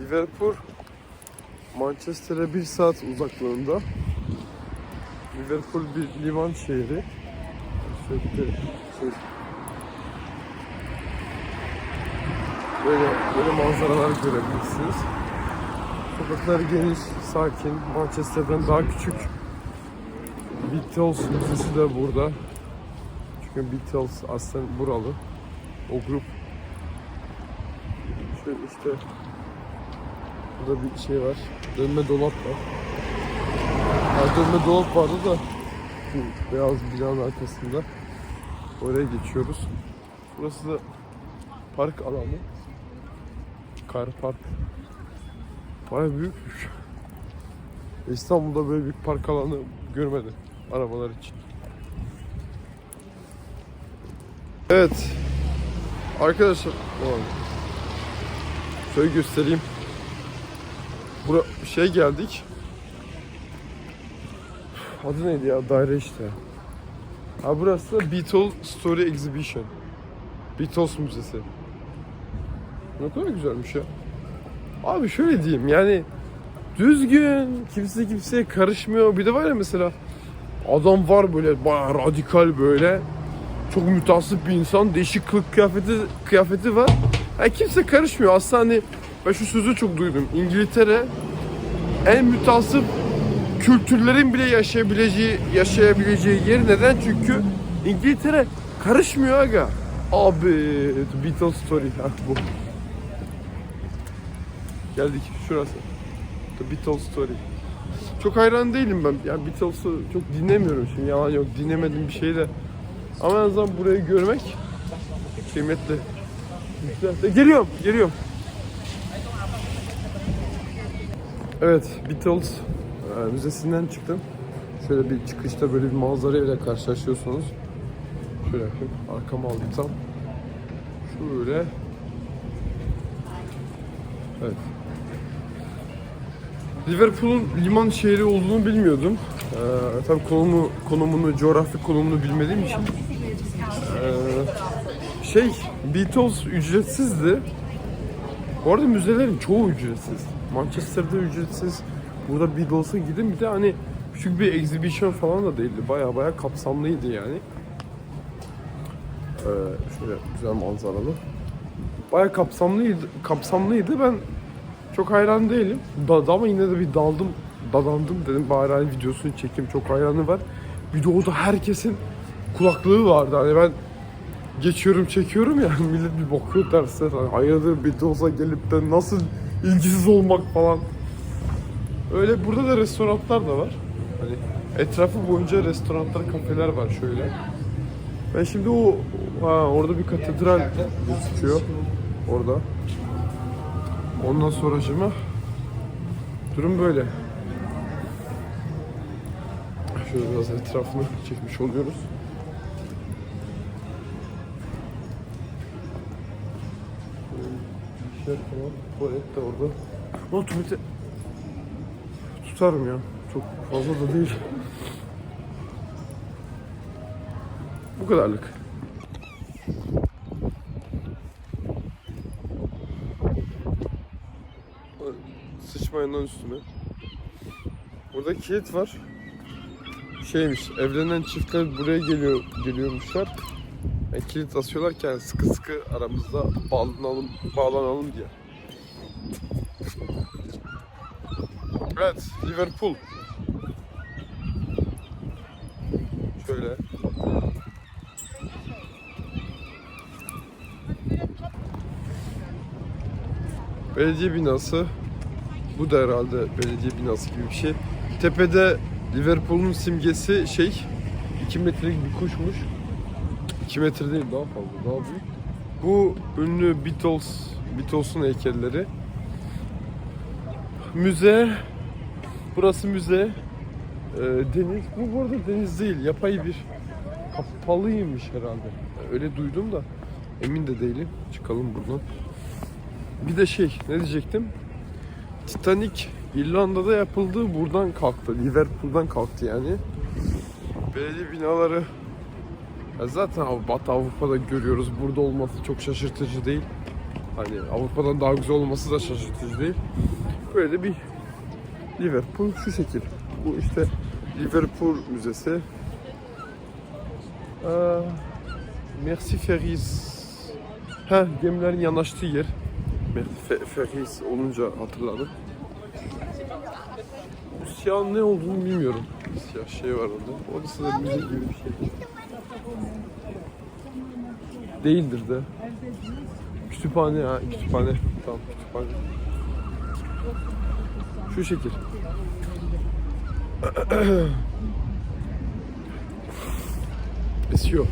Liverpool Manchester'e bir saat uzaklığında. Liverpool bir liman şehri. Sürekli şey, böyle, böyle manzaralar görebilirsiniz. Sokaklar geniş, sakin. Manchester'dan daha küçük. Beatles Müzesi de burada. Çünkü Beatles aslında buralı. O grup. Şöyle işte burada bir şey var. Dönme dolap var. Ha, dönme dolap vardı da şu beyaz binanın arkasında. Oraya geçiyoruz. Burası da park alanı. Kar park. Baya büyükmüş. İstanbul'da böyle bir park alanı görmedim arabalar için. Evet. Arkadaşlar şöyle göstereyim. Bura şey geldik. Adı neydi ya? Daire işte. Ha burası da Beatles Story Exhibition. Beatles Müzesi. Ne kadar güzelmiş ya. Abi şöyle diyeyim yani düzgün, kimse kimseye karışmıyor. Bir de var ya mesela adam var böyle bayağı radikal böyle. Çok mütasip bir insan. Değişik kılık kıyafeti kıyafeti var. Yani kimse karışmıyor. Aslında hani ben şu sözü çok duydum. İngiltere en mütasip kültürlerin bile yaşayabileceği yaşayabileceği yer neden? Çünkü İngiltere karışmıyor aga. Abi Beatles story ha bu. Geldik şurası. The Beatles story. Çok hayran değilim ben. Yani Beatles'ı çok dinlemiyorum şimdi. Yalan yok dinlemedim bir şey de. Ama en azından burayı görmek kıymetli. Geliyorum, geliyorum. Evet, Beatles e, müzesinden çıktım. Şöyle bir çıkışta böyle bir manzarayla karşılaşıyorsunuz. Şöyle yapayım, arkama aldım tam. Şöyle. Evet. Liverpool'un liman şehri olduğunu bilmiyordum. Ee, tabii konumu, konumunu, coğrafi konumunu bilmediğim için. Ee, şey, Beatles ücretsizdi. Bu arada müzelerin çoğu ücretsiz. Manchester'da ücretsiz. Burada Beatles'a gidin bir de hani küçük bir exhibition falan da değildi. Baya baya kapsamlıydı yani. Ee, şöyle güzel manzaralı. Baya kapsamlıydı, kapsamlıydı. Ben çok hayran değilim. Da, ama yine de bir daldım, dadandım dedim bari hani videosunu çekeyim. Çok hayranı var. Videoda herkesin kulaklığı vardı. Hani ben geçiyorum çekiyorum ya millet bir bakıyor derse hani hayırdır Beatles'a gelip de nasıl ilgisiz olmak falan. Öyle burada da restoranlar da var. Hani etrafı boyunca restoranlar, kafeler var şöyle. Ben şimdi o ha, orada bir katedral gözüküyor. Orada. Ondan sonra şimdi durum böyle. Şöyle biraz etrafını çekmiş oluyoruz. Falan, tuvalet de orada. Ama tuvalete tutarım ya. Çok fazla da değil. Bu kadarlık. Sıçmayın lan üstüme. Burada kilit var. Şeymiş, evlenen çiftler buraya geliyor geliyormuşlar. Yani kilit asıyorlar sıkı sıkı aramızda bağlanalım, bağlanalım diye. Evet, Liverpool. Şöyle. Belediye binası. Bu da herhalde belediye binası gibi bir şey. Tepede Liverpool'un simgesi şey 2 metrelik bir kuşmuş. 2 metre değil daha fazla daha büyük. Bu ünlü Beatles Beatles'un heykelleri. Müze. Burası müze. Ee, deniz. Bu bu arada deniz değil. Yapay bir kapalıymış herhalde. Öyle duydum da emin de değilim. Çıkalım buradan. Bir de şey ne diyecektim? Titanic İrlanda'da yapıldı. Buradan kalktı. Liverpool'dan kalktı yani. Belediye binaları zaten Batı Avrupa'da görüyoruz. Burada olması çok şaşırtıcı değil. Hani Avrupa'dan daha güzel olması da şaşırtıcı değil. Böyle bir Liverpool şu şekil. Bu işte Liverpool Müzesi. Aa, Merci Ferries. Ha gemilerin yanaştığı yer. Merci Fe- Ferries olunca hatırladım. Bu siyah ne olduğunu bilmiyorum. Siyah şey var orada. Orası da müze gibi bir şey. Değildir de. Kütüphane ha kütüphane. Tamam kütüphane. Şu şekil. Esiyor.